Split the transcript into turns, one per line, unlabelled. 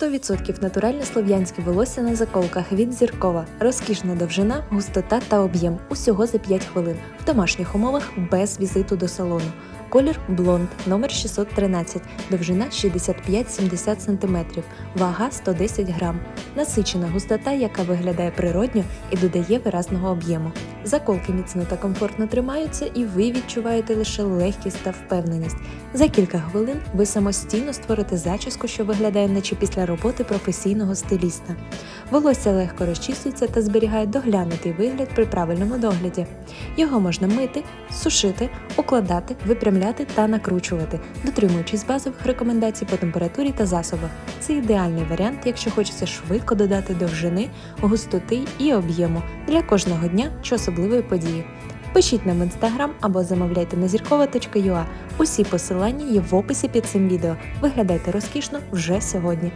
100% натуральне слов'янське волосся на заколках від зіркова, розкішна довжина, густота та об'єм. Усього за 5 хвилин. В домашніх умовах без візиту до салону. Колір блонд, номер 613, довжина 65-70 см, вага 110 грам, насичена густота, яка виглядає природньо і додає виразного об'єму. Заколки міцно та комфортно тримаються, і ви відчуваєте лише легкість та впевненість. За кілька хвилин ви самостійно створите зачіску, що виглядає наче після роботи професійного стиліста. Волосся легко розчісується та зберігає доглянутий вигляд при правильному догляді. Його можна мити, сушити, укладати, випрямляти та накручувати, дотримуючись базових рекомендацій по температурі та засобах. Це ідеальний варіант, якщо хочеться швидко додати довжини, густоти і об'єму для кожного дня чи особливої події. Пишіть нам в інстаграм або замовляйте на зіркова.ua. Усі посилання є в описі під цим відео. Виглядайте розкішно вже сьогодні.